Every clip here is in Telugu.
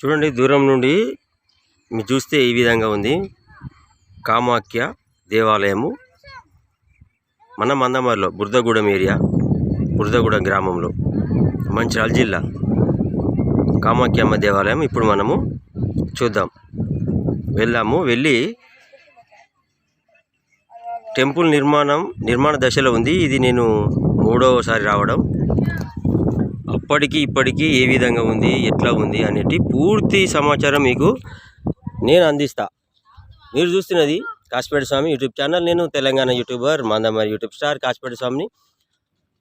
చూడండి దూరం నుండి మీరు చూస్తే ఈ విధంగా ఉంది. కామాఖ్య దేవాలయము. మన మందమరిలో బురదగూడెం ఏరియా బురదగూడెం గ్రామంలో మంచిర్యాల జిల్లా. కామాఖ్యమ్మ దేవాలయం ఇప్పుడు మనము చూద్దాం. వెళ్ళాము వెళ్ళి టెంపుల్ నిర్మాణం నిర్మాణ దశలో ఉంది. ఇది నేను మూడవసారి రావడం. అప్పటికి ఇప్పటికీ ఏ విధంగా ఉంది ఎట్లా ఉంది అనేటి పూర్తి సమాచారం మీకు నేను అందిస్తా. మీరు చూస్తున్నది కాశపేట స్వామి యూట్యూబ్ ఛానల్. నేను Telangana YouTuber Mandamarri YouTube star Kasapeta స్వామిని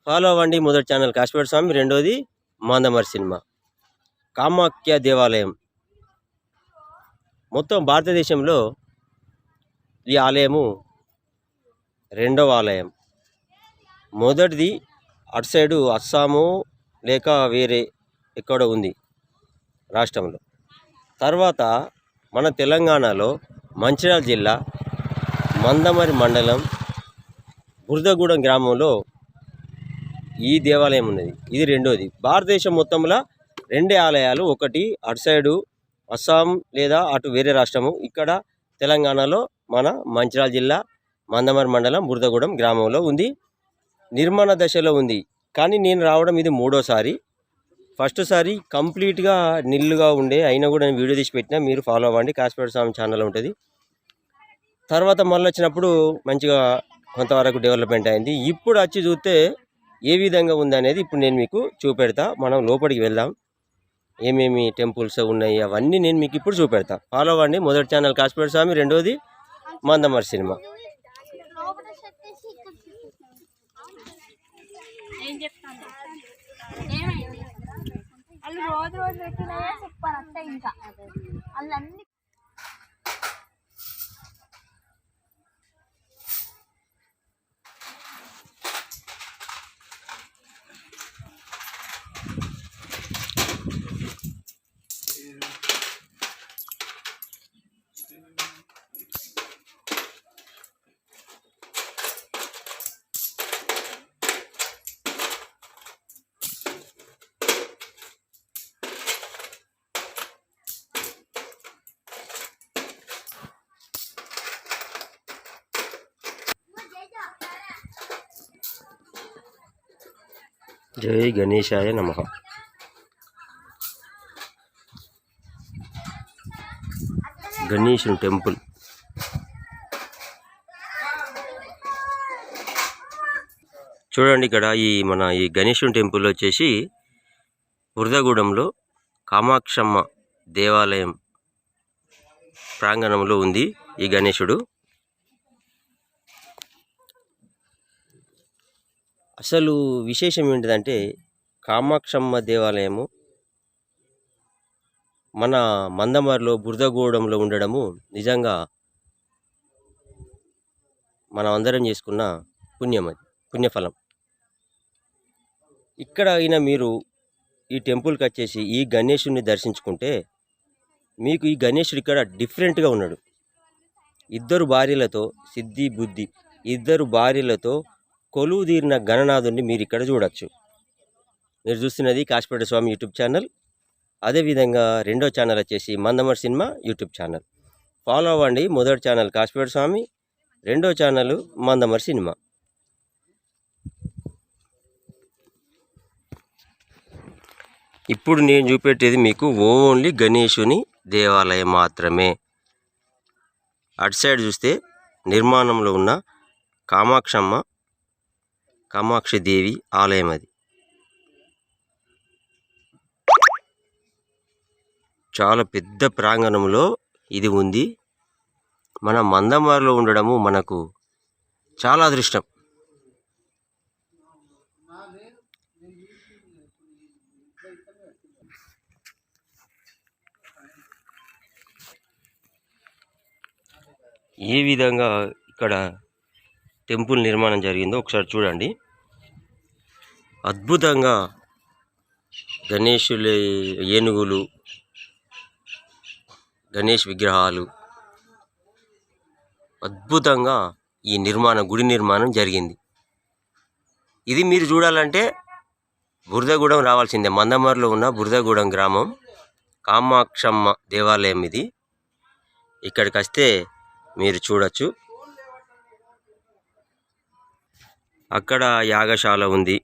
ఫాలో అవ్వండి. మొదటి ఛానల్ కాశపేట స్వామి రెండోది మందమరి సినిమా. కామాఖ్య దేవాలయం. మొత్తం భారతదేశంలో ఈ ఆలయము రెండవ ఆలయం. మొదటిది అటు సైడు అస్సాము లేక వేరే ఎక్కడో ఉంది రాష్ట్రంలో. తర్వాత మన తెలంగాణలో మంచిర్యాల జిల్లా మందమరి మండలం బురదగూడెం గ్రామంలో ఈ దేవాలయం ఉన్నది. ఇది రెండోది. భారతదేశం మొత్తంలో రెండే ఆలయాలు ఒకటి అటు సైడు అస్సాం లేదా అటు వేరే రాష్ట్రము. ఇక్కడ తెలంగాణలో మన మంచిర్యాల జిల్లా మందమరి మండలం బురదగూడెం గ్రామంలో ఉంది. నిర్మాణ దశలో ఉంది. కానీ నేను రావడం ఇది మూడోసారి. ఫస్ట్ సారి కంప్లీట్గా నిల్లుగా ఉండే అయినా కూడా నేను వీడియో తీసి పెట్టినా మీరు ఫాలో అవ్వండి. కాసిపేట స్వామి ఛానల్ ఉంటుంది. తర్వాత మళ్ళీ వచ్చినప్పుడు మంచిగా కొంతవరకు డెవలప్మెంట్ అయింది. ఇప్పుడు వచ్చి చూస్తే ఏ విధంగా ఉంది అనేది ఇప్పుడు నేను మీకు చూపెడతా. మనం లోపలికి వెళ్దాం. ఏమేమి టెంపుల్స్ ఉన్నాయి అవన్నీ నేను మీకు ఇప్పుడు చూపెడతా. ఫాలో అవ్వండి. మొదటి ఛానల్ కాసిపేట స్వామి రెండోది మందమర్ సినిమా. వాళ్ళు రోజు రోజు పెట్టినాయే సూపర్ అంతే ఇంకా. వాళ్ళు జై గణేశాయ నమ. గణేశుని టెంపుల్. చూడండి ఇక్కడ ఈ మన ఈ గణేశుని టెంపుల్ వచ్చేసి వృధగూడెంలో కామాక్షమ్మ దేవాలయం ప్రాంగణంలో ఉంది ఈ గణేశుడు. అసలు విశేషం ఏంటిదంటే కామాక్షమ్మ దేవాలయము మన మందమారిలో బురదగూడెంలో ఉండడము నిజంగా మనం అందరం చేసుకున్న పుణ్యం అది పుణ్యఫలం. ఇక్కడ అయినా మీరు ఈ టెంపుల్కి వచ్చేసి ఈ గణేషుని దర్శించుకుంటే మీకు ఈ గణేషుడు ఇక్కడ డిఫరెంట్గా ఉన్నాడు. ఇద్దరు భార్యలతో సిద్ధి బుద్ధి ఇద్దరు భార్యలతో కొలువు తీరిన గణనాథుని మీరు ఇక్కడ చూడొచ్చు. మీరు చూస్తున్నది కాశపేట స్వామి యూట్యూబ్ ఛానల్. అదేవిధంగా రెండో ఛానల్ వచ్చేసి Mandamar cinema YouTube channel. Follow అవ్వండి. మొదటి ఛానల్ కాశపేట స్వామి రెండో ఛానల్ మందమర్ సినిమా. ఇప్పుడు నేను చూపెట్టేది మీకు ఓన్లీ గణేశుని దేవాలయం మాత్రమే. అటు సైడ్ చూస్తే నిర్మాణంలో ఉన్న కామాక్షమ్మ కామాక్షి దేవి ఆలయం అది. చాలా పెద్ద ప్రాంగణంలో ఇది ఉంది. మన మందమారులో ఉండడము మనకు చాలా అదృష్టం. ఏ విధంగా ఇక్కడ టెంపుల్ నిర్మాణం జరిగిందో ఒకసారి చూడండి. అద్భుతంగా గణేశుల ఏనుగులు గణేష్ విగ్రహాలు అద్భుతంగా ఈ నిర్మాణం గుడి నిర్మాణం జరిగింది. ఇది మీరు చూడాలంటే బురదగూడెం రావాల్సిందే. మందమర్లో ఉన్న బురదగూడెం గ్రామం కామాక్షమ్మ దేవాలయం ఇది. ఇక్కడికి వస్తే మీరు చూడొచ్చు. అక్కడ యాగశాల ఉంది.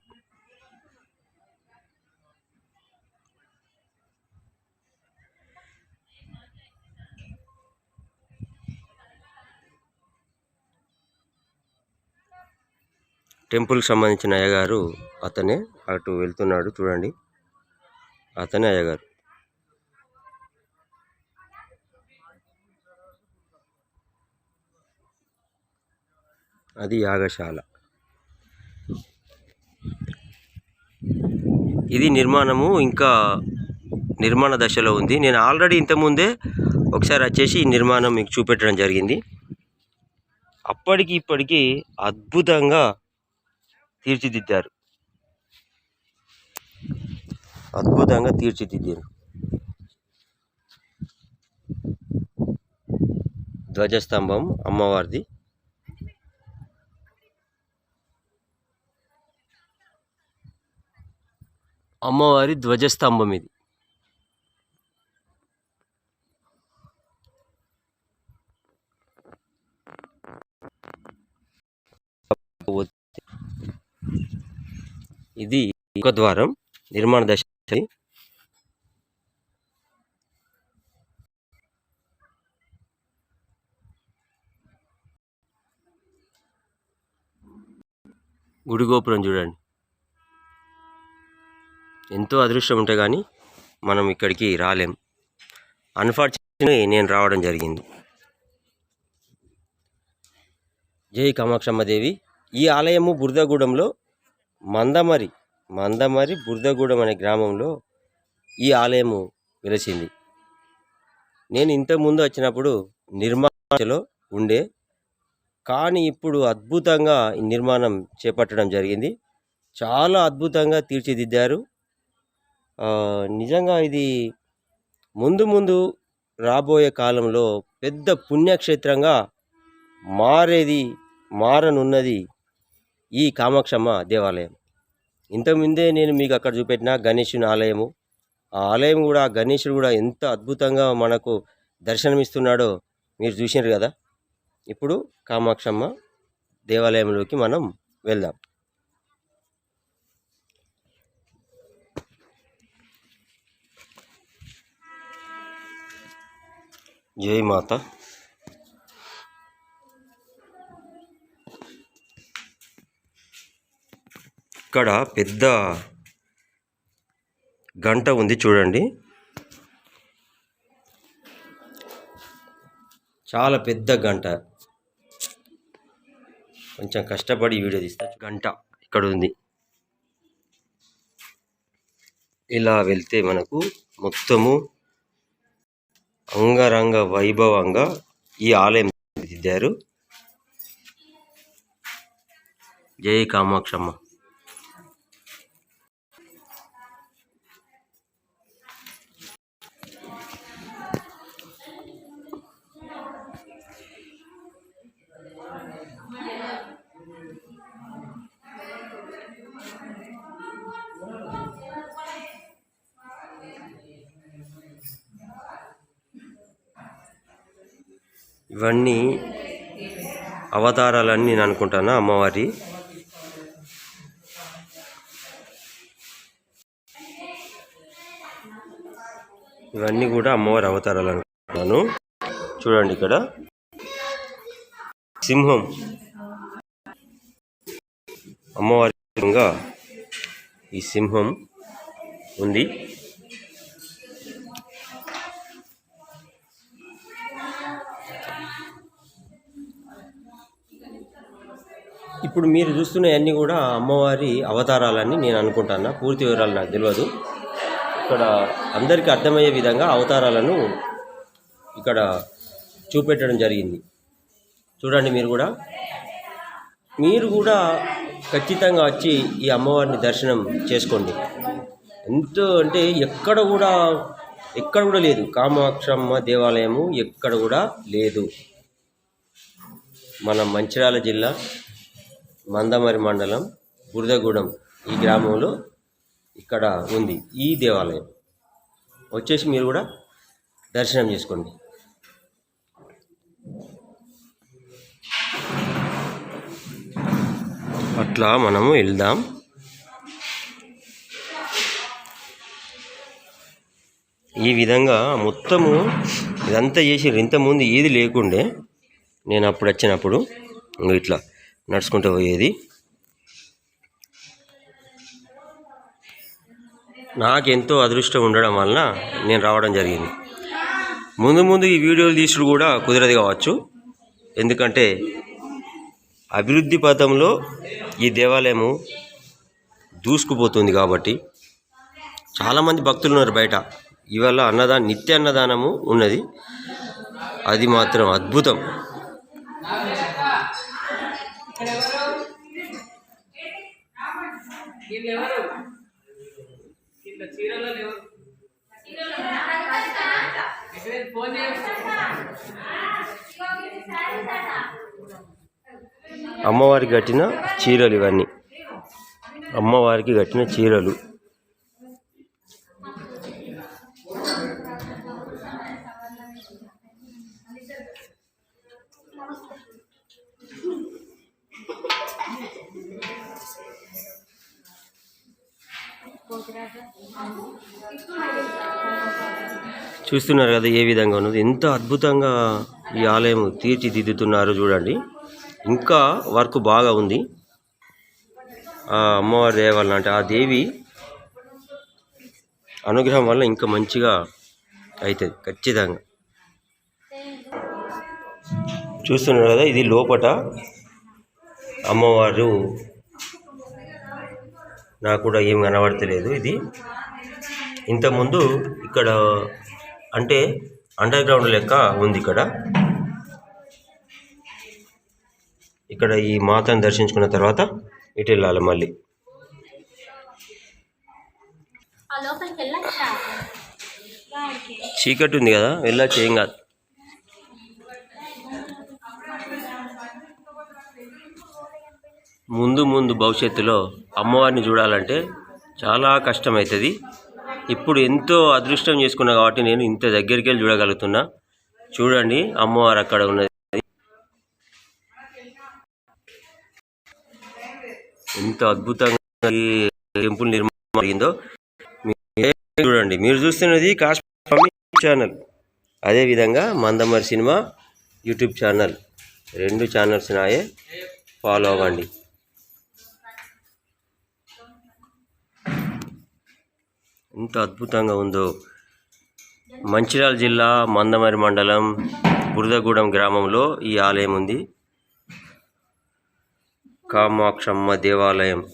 టెంపుల్కి సంబంధించిన అయ్యగారు అతనే అటు వెళ్తున్నాడు చూడండి. అతనే అయ్యగారు. అది యాగశాల. ఇది నిర్మాణము ఇంకా నిర్మాణ దశలో ఉంది. నేను ఆల్రెడీ ఇంతకుముందే ఒకసారి వచ్చేసి ఈ నిర్మాణం మీకు చూపెట్టడం జరిగింది. అప్పటికి ఇప్పటికీ అద్భుతంగా తీర్చిదిద్దారు. అద్భుతంగా తీర్చిదిద్దారు. ధ్వజస్తంభం అమ్మవారిది. అమ్మవారి ధ్వజస్తంభం ఇది. ఇది ఒక ద్వారం నిర్మాణ దశ గుడి గోపురం చూడండి. ఎంతో అదృష్టం ఉంటే కానీ మనం ఇక్కడికి రాలేం. అన్ఫార్చునేట్లీ నేను రావడం జరిగింది. జై కామాక్షమ్మదేవి ఈ ఆలయము బురదగూడెంలో మందమరి మందమరి బురదగూడెం అనే గ్రామంలో ఈ ఆలయము వెలిసింది నేను ఇంతకుముందు వచ్చినప్పుడు నిర్మాణలో ఉండే కానీ ఇప్పుడు అద్భుతంగా ఈ నిర్మాణం చేపట్టడం జరిగింది. చాలా అద్భుతంగా తీర్చిదిద్దారు. నిజంగా ఇది ముందు ముందు రాబోయే కాలంలో పెద్ద పుణ్యక్షేత్రంగా మారేది మారనున్నది ఈ కామాక్షమ్మ దేవాలయం. ఇంతకుముందే నేను మీకు అక్కడ చూపెట్టిన గణేశుని ఆలయము. ఆ ఆలయం కూడా ఆ గణేశుడు కూడా ఎంత అద్భుతంగా మనకు దర్శనమిస్తున్నాడో మీరు చూసినారు కదా. ఇప్పుడు కామాక్షమ్మ దేవాలయంలోకి మనం వెళ్దాం. జై మాత. ఇక్కడ పెద్ద గంట ఉంది చూడండి. చాలా పెద్ద గంట. కొంచెం కష్టపడి వీడియో తీస్తా. గంట ఇక్కడ ఉంది. ఇలా వెళ్తే మనకు మొత్తము అంగరంగ వైభవంగా ఈ ఆలయం దిద్దారు. జై కామాక్షమ్మ. ఇవన్నీ అవతారాలని నేను అనుకుంటాను అమ్మవారి? ఇవన్నీ కూడా అమ్మవారి అవతారాలు అనుకుంటున్నాను చూడండి ఇక్కడ. సింహం. అమ్మవారి ఈ సింహం ఉంది. ఇప్పుడు మీరు చూస్తున్నవన్నీ కూడా అమ్మవారి అవతారాలని నేను అనుకుంటాను? పూర్తి వివరాలు నాకు తెలియదు ఇక్కడ అందరికీ అర్థమయ్యే విధంగా అవతారాలను ఇక్కడ చూపెట్టడం జరిగింది. చూడండి మీరు కూడా. మీరు కూడా ఖచ్చితంగా వచ్చి ఈ అమ్మవారిని దర్శనం చేసుకోండి. ఎంతో అంటే ఎక్కడ కూడా ఎక్కడ కూడా లేదు. కామాక్షమ్మ దేవాలయము ఎక్కడ కూడా లేదు. మన మంచిర్యాల జిల్లా మందమరి మండలం బురదగూడెం ఈ గ్రామంలో ఇక్కడ ఉంది ఈ దేవాలయం. వచ్చేసి మీరు కూడా దర్శనం చేసుకోండి. అట్లా మనము వెళ్దాం. ఈ విధంగా మొత్తము ఇదంతా చేసి ఇంతకుముందు ఏది లేకుండే నేను అప్పుడు వచ్చినప్పుడు ఇట్లా నడుచుకుంటూ పోయేది. నాకెంతో అదృష్టం ఉండడం వలన నేను రావడం జరిగింది. ముందు ముందు ఈ వీడియోలు తీసుడు కూడా కుదరదు కావచ్చు. ఎందుకంటే అభివృద్ధి పథంలో ఈ దేవాలయము దూసుకుపోతుంది కాబట్టి చాలామంది భక్తులు ఉన్నారు బయట. ఇవాళ అన్నదానం నిత్య అన్నదానము ఉన్నది. అది మాత్రం అద్భుతం. అమ్మవారికి కట్టిన చీరలు ఇవన్నీ. అమ్మవారికి కట్టిన చీరలు. చూస్తున్నారు కదా ఏ విధంగా ఉన్నది. ఎంత అద్భుతంగా ఈ ఆలయం తీర్చిదిద్దుతున్నారు చూడండి. ఇంకా వర్క్ బాగా ఉంది. ఆ అమ్మవారి దేవాలయం అంటే ఆ దేవి అనుగ్రహం వల్ల ఇంకా మంచిగా అవుతుంది ఖచ్చితంగా. చూస్తున్నారు కదా ఇది లోపట అమ్మవారు నాకు కూడా ఏం కనబడతలేదు ఇది. ఇంతకుముందు ఇక్కడ అంటే అండర్ గ్రౌండ్ లెక్క ఉంది ఇక్కడ. ఇక్కడ ఈ మాతను దర్శించుకున్న తర్వాత ఇటు వెళ్ళాలి మళ్ళీ. చీకటి ఉంది కదా వెళ్ళొచ్చు ఏం కాదు. ముందు ముందు భవిష్యత్తులో అమ్మవారిని చూడాలంటే చాలా కష్టమవుతుంది. ఇప్పుడు ఎంతో అదృష్టం చేసుకున్నా కాబట్టి నేను ఇంత దగ్గరికి వెళ్ళి చూడగలుగుతున్నా. చూడండి అమ్మవారు అక్కడ ఉన్నది. ఎంత అద్భుతంగా ఈ టెంపుల్ నిర్మాణం జరిగిందో. చూడండి. మీరు చూస్తున్నది కాశ్మీర్ ఛానల్. అదేవిధంగా మందమర్ సినిమా యూట్యూబ్ ఛానల్. రెండు ఛానల్స్ నాయే ఫాలో అవ్వండి. ఎంత అద్భుతంగా ఉందో. మంచిర్యాల జిల్లా మందమరి మండలం బురదగూడెం గ్రామంలో ఈ ఆలయం ఉంది. కామాక్షమ్మ దేవాలయం.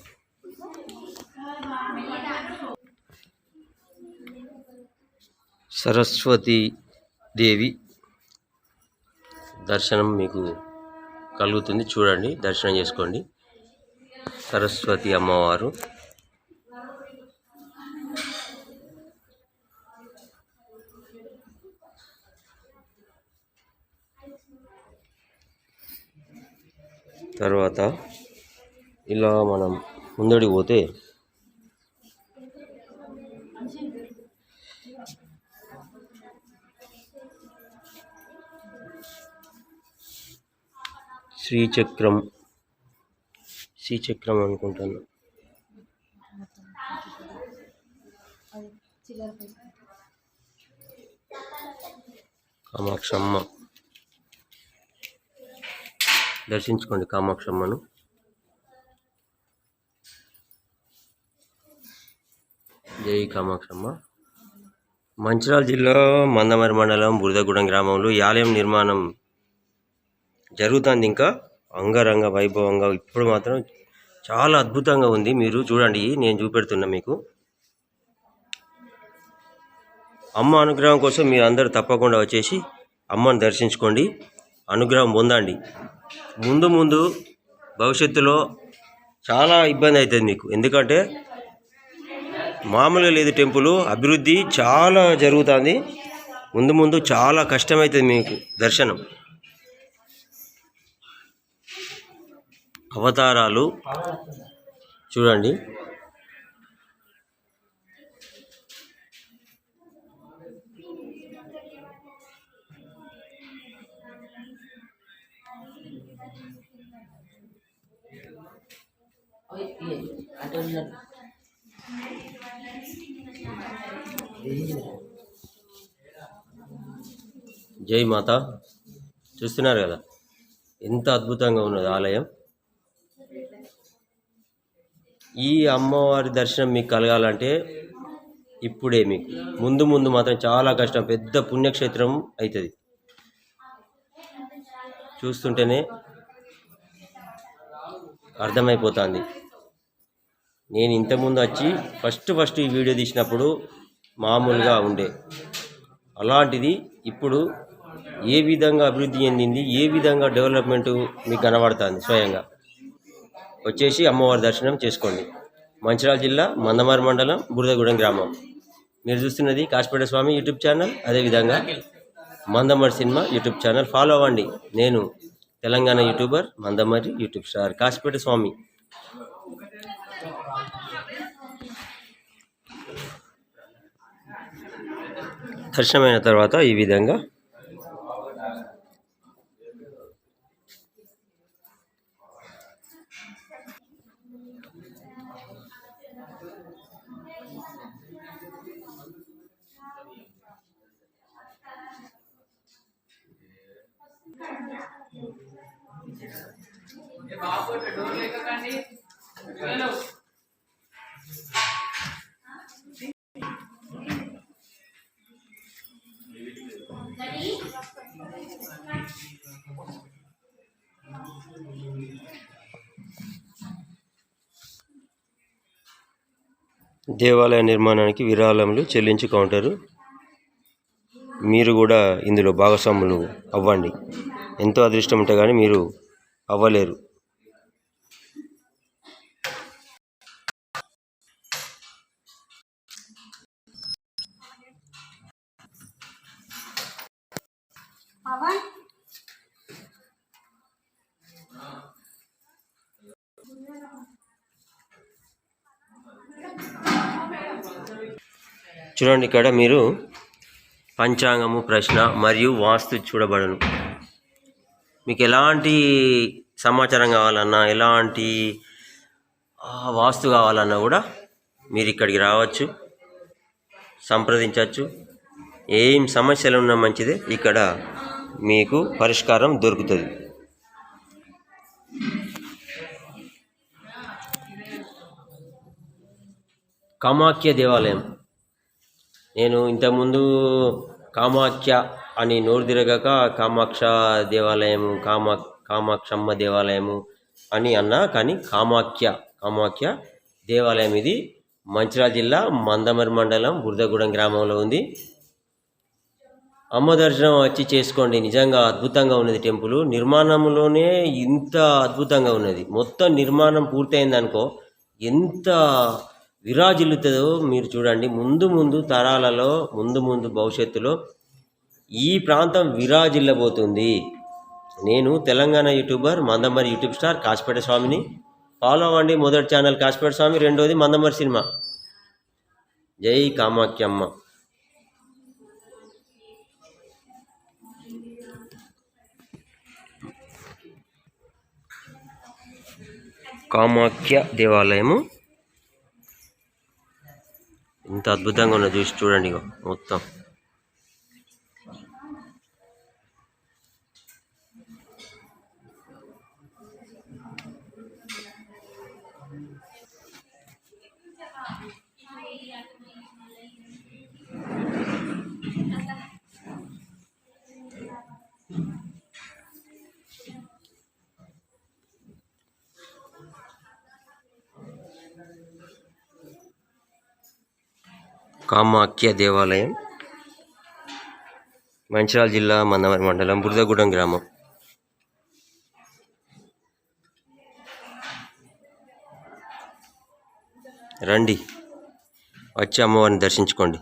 సరస్వతి దేవి దర్శనం మీకు కలుగుతుంది. చూడండి దర్శనం చేసుకోండి. సరస్వతి అమ్మవారు. తర్వాత ఇలా మనం ముందడికి పోతే శ్రీచక్రం శ్రీచక్రం అనుకుంటాను. కామాక్షమ్మ. దర్శించుకోండి కామాక్షమ్మను. జై కామాక్షమ్మ. మంచిర్యాల జిల్లా మందమరి మండలం బురదగూడెం గ్రామంలో ఈ ఆలయం నిర్మాణం జరుగుతుంది. ఇంకా అంగరంగ వైభవంగా ఇప్పుడు మాత్రం చాలా అద్భుతంగా ఉంది. మీరు చూడండి నేను చూపెడుతున్నా మీకు. అమ్మ అనుగ్రహం కోసం మీరు అందరూ తప్పకుండా వచ్చేసి అమ్మను దర్శించుకోండి. అనుగ్రహం పొందండి. ముందు ముందు భవిష్యత్తులో చాలా ఇబ్బంది అవుతుంది మీకు. ఎందుకంటే మామూలుగా లేదు టెంపుల్ అభివృద్ధి చాలా జరుగుతుంది. ముందు ముందు చాలా కష్టమవుతుంది మీకు దర్శనం. అవతారాలు చూడండి. అటు జై మాత. చూస్తున్నారు కదా? ఎంత అద్భుతంగా ఉన్నది ఆలయం. ఈ అమ్మవారి దర్శనం మీకు కలగాలంటే ఇప్పుడే మీకు. ముందు ముందు మాత్రం చాలా కష్టం. పెద్ద పుణ్యక్షేత్రం అవుతుంది చూస్తుంటేనే అర్థమైపోతుంది. నేను ఇంతకుముందు వచ్చి ఫస్ట్ ఫస్ట్ ఈ వీడియో తీసినప్పుడు మామూలుగా ఉండే. అలాంటిది ఇప్పుడు ఏ విధంగా అభివృద్ధి చెందింది ఏ విధంగా డెవలప్మెంట్ మీకు కనబడుతుంది స్వయంగా? వచ్చేసి అమ్మవారి దర్శనం చేసుకోండి. మంచిర్యాల జిల్లా మందమారి మండలం బురదగూడెం గ్రామం. మీరు చూస్తున్నది కాశపేట స్వామి యూట్యూబ్ ఛానల్ అదేవిధంగా Mandamarri cinema YouTube channel. Follow అవ్వండి. నేను Telangana YouTuber Mandamarri YouTube star Kasapeta Swami. దర్శనమైన తర్వాత ఈ విధంగా. దేవాలయ నిర్మాణానికి విరాళములు చెల్లించు కౌంటరు. మీరు కూడా ఇందులో భాగస్వాములు అవ్వండి. ఎంతో అదృష్టం ఉంటే కానీ మీరు అవ్వలేరు. పవన్ చూడండి ఇక్కడ మీరు పంచాంగము ప్రశ్న మరియు వాస్తు చూడబడను. మీకు ఎలాంటి సమాచారం కావాలన్నా ఎలాంటి వాస్తు కావాలన్నా కూడా మీరు ఇక్కడికి రావచ్చు సంప్రదించవచ్చు. ఏం సమస్యలు ఉన్నా మంచిదే ఇక్కడ మీకు పరిష్కారం దొరుకుతుంది. కామాఖ్య దేవాలయం. నేను ఇంతకుముందు కామాఖ్య అని నోరు తిరగక కామాక్ష దేవాలయము కామా కామాక్షమ్మ దేవాలయము అని అన్నా కానీ కామాఖ్య కామాఖ్య దేవాలయం ఇది మంచిర్యాల జిల్లా మందమరి మండలం బురదగూడెం గ్రామంలో ఉంది. అమ్మ దర్శనం వచ్చి చేసుకోండి. నిజంగా అద్భుతంగా ఉన్నది టెంపుల్. నిర్మాణంలోనే ఇంత అద్భుతంగా ఉన్నది. మొత్తం నిర్మాణం పూర్తయిందనుకో ఎంత విరాజిల్లుతుందో మీరు చూడండి. ముందు ముందు తరాలలో ముందు ముందు భవిష్యత్తులో ఈ ప్రాంతం విరాజిల్లబోతుంది. నేను Telangana YouTuber Mandamarri YouTube star Kasapeta స్వామిని. ఫాలో అవ్వండి. మొదటి ఛానల్ కాశపేట స్వామి రెండోది మందమరి సినిమా. జై కామాఖ్యమ్మ. కామాఖ్య దేవాలయము. ఇంత అద్భుతంగా ఉన్నది చూసి చూడండి ఇగో మొత్తం. కామాఖ్య దేవాలయం మంచిర్యాల జిల్లా మందమరి మండలం బురదగూడెం గ్రామం. రండి వచ్చి అమ్మవారిని దర్శించుకోండి.